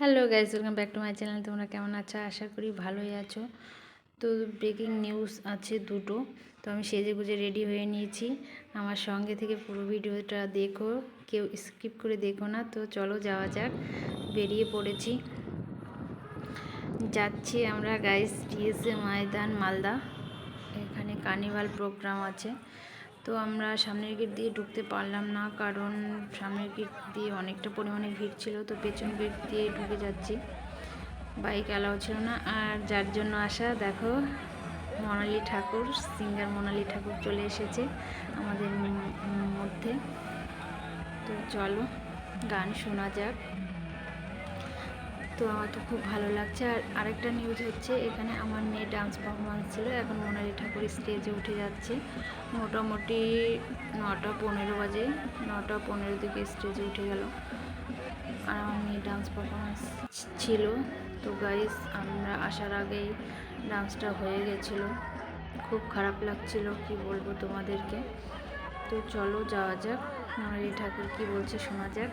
Hello guys welcome back to my channel তোমরা কেমন আছো? আশা করি ভালোই আছো। তো ব্রেকিং নিউজ আছে দুটো। তো আমি সেজে গুজে রেডি হয়ে নিয়েছি। আমার সঙ্গে থেকে পুরো ভিডিওটা দেখো। কেউ স্কিপ করে দেখো না। তো চলো যাওয়া যাক। বেরিয়ে পড়েছি। যাচ্ছি আমরা গাইজ ডিএসএ ময়দান মালদা এখানে কার্নিভাল প্রোগ্রাম আছে। তো আমরা সামনের গেট দিয়ে ঢুকতে পারলাম না, কারণ সামনের গেট দিয়ে অনেকটা পরিমাণে ভিড় ছিল, তো পেছন গেট দিয়ে ঢুকে যাচ্ছি। বাইক অ্যালাউ ছিল না, আর যার জন্য আসা, দেখো, মনালি ঠাকুর, সিঙ্গার মোনালি ঠাকুর চলে এসেছে আমাদের মধ্যে। তো চলো, গান শোনা যাক। তো আমার তো খুব ভালো লাগছে। আর আরেকটা নিউজ হচ্ছে, এখানে আমার মেয়ে ডান্স পারফরমেন্স ছিল। এখন মোনালি ঠাকুর স্টেজে উঠে যাচ্ছে। মোটামুটি নটা পনেরো বাজে, নটা পনেরো দিকে স্টেজে উঠে গেল। আর আমার মেয়ে ডান্স পারফরমেন্স ছিল। তো গাইস আমরা আসার আগেই ডান্সটা হয়ে গেছিল। খুব খারাপ লাগছিল, কি বলব তোমাদেরকে। তো চলো যাওয়া যাক। মোনালি ঠাকুর কি বলছে শোনা যাক।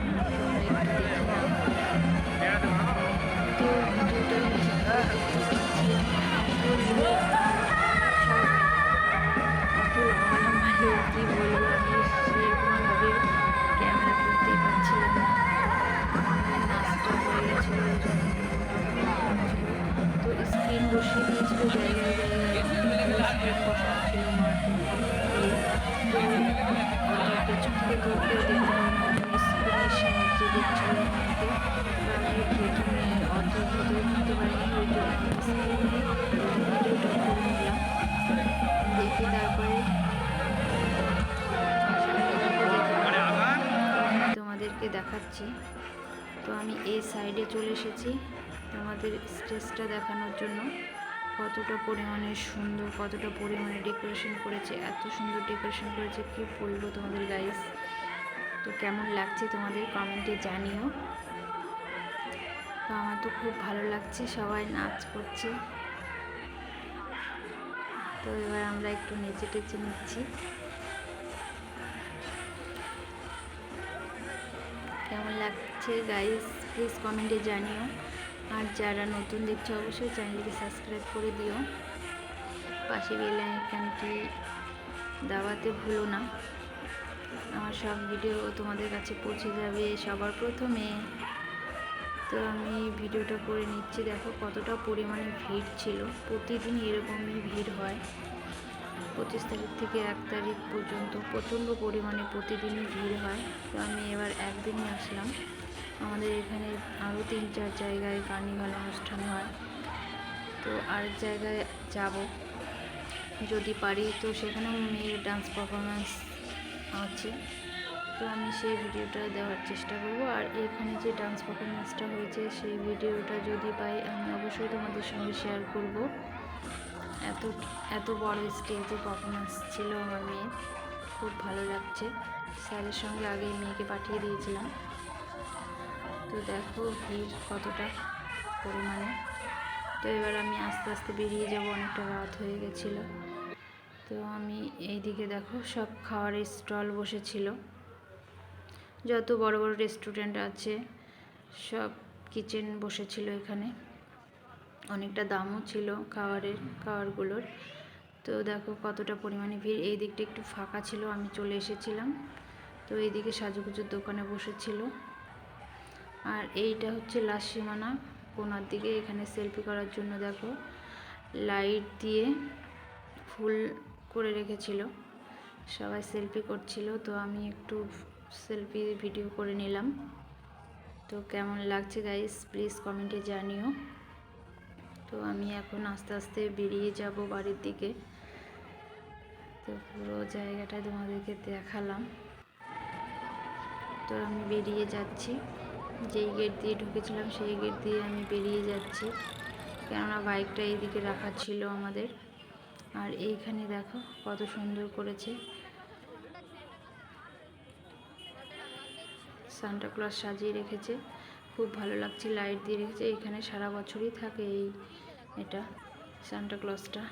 তোমাদেরকে দেখাচ্ছি। তো আমি এই সাইডে চলে এসেছি তোমাদের স্টেজটা দেখানোর জন্য। কতটা পরিমাণে সুন্দর, কতটা পরিমাণে ডেকোরেশন করেছে, এত সুন্দর ডেকোরেশন করেছে, কি বলব তোমাদের গাইস তো কেমন লাগছে তোমাদের কমেন্টে জানিও। তো আমার তো খুব ভালো লাগছে, সবাই নাচ করছে। তো এবার আমরা একটু নেচে টেচে নিচ্ছি। কেমন লাগছে গাইস প্লিজ কমেন্টে জানিও। আর যারা নতুন দেখছ, অবশ্যই চ্যানেলটিকে সাবস্ক্রাইব করে দিও। পাশে বেল আইকনটি দাবাতে ভুলো না। আমার সব ভিডিও তোমাদের কাছে পৌঁছে যাবে সবার প্রথমে। তো আমি ভিডিওটা করে নিচ্ছি। দেখো কতটা পরিমাণে ভিড় ছিল। প্রতিদিন এরকমই ভিড় হয়। পঁচিশ তারিখ থেকে এক তারিখ পর্যন্ত প্রচণ্ড পরিমাণে প্রতিদিনই ভিড় হয়। তো আমি এবার একদিনই আসলাম। আমাদের এখানে আরও তিন চার জায়গায় কার্নিভাল অনুষ্ঠান হয়। তো আরেক জায়গায় যাব যদি পারি। তো সেখানেও মেয়ের ডান্স পারফরমেন্স আছে। তো আমি সেই ভিডিওটা দেওয়ার চেষ্টা করব। আর এখানে যে ডান্স পারফরমেন্সটা হয়েছে, সেই ভিডিওটা যদি পাই, আমি অবশ্যই তোমাদের সঙ্গে শেয়ার করব। এত এত বড় স্টেজে পারফরমেন্স ছিল আমার মেয়ে খুব ভালো লাগছে। স্যারের সঙ্গে আগে মেয়েকে পাঠিয়ে দিয়েছিলাম। তো দেখো ভিড় কতটা পরিমাণে। তো এবার আমি আস্তে আস্তে বেরিয়ে যাব, অনেকটা রাত হয়ে গেছিল। তো আমি এইদিকে দেখো সব খাওয়ারের স্টল বসেছিল। যত বড় বড় রেস্টুরেন্ট আছে, সব কিচেন বসেছিল এখানে। অনেকটা দামও ছিল খাবারের, খাবারগুলোর। তো দেখো কতটা পরিমাণে ভিড়। এই দিকটা একটু ফাঁকা ছিল, আমি চলে এসেছিলাম। তো এইদিকে সাজুগুজুর দোকানে বসেছিল। আর এইটা হচ্ছে লাস্ট সীমানা কোনার দিকে। এখানে সেলফি করার জন্য দেখো লাইট দিয়ে ফুল করে রেখেছিল। সবাই সেলফি করছিল, তো আমি একটু সেলফি ভিডিও করে নিলাম। তো কেমন লাগছে গাইস প্লিজ কমেন্টে জানিও। তো আমি এখন আস্তে আস্তে বেরিয়ে যাব বাড়ির দিকে। তো পুরো জায়গাটা তোমাদেরকে দেখালাম। তো আমি বেরিয়ে যাচ্ছি। যেই গেট দিয়ে ঢুকেছিলাম, সেই গেট দিয়ে আমি বেরিয়ে যাচ্ছি। কেননা বাইকটা এইদিকে রাখা ছিল আমাদের। আর এইখানে দেখো কত সুন্দর করেছে। সান্টা ক্লজ সাজিয়ে রেখেছে। খুব ভালো লাগছে লাইট দিয়ে রেখেছে। এখানে সারা বছরই থাকে এই এটা সান্টা ক্লজটা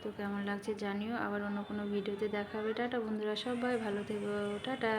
তো কেমন লাগছে জানিও, আবার অন্য কোনো ভিডিওতে দেখা হবে টাটা বন্ধুরা, সবাই ভালো থেকো। টাটা।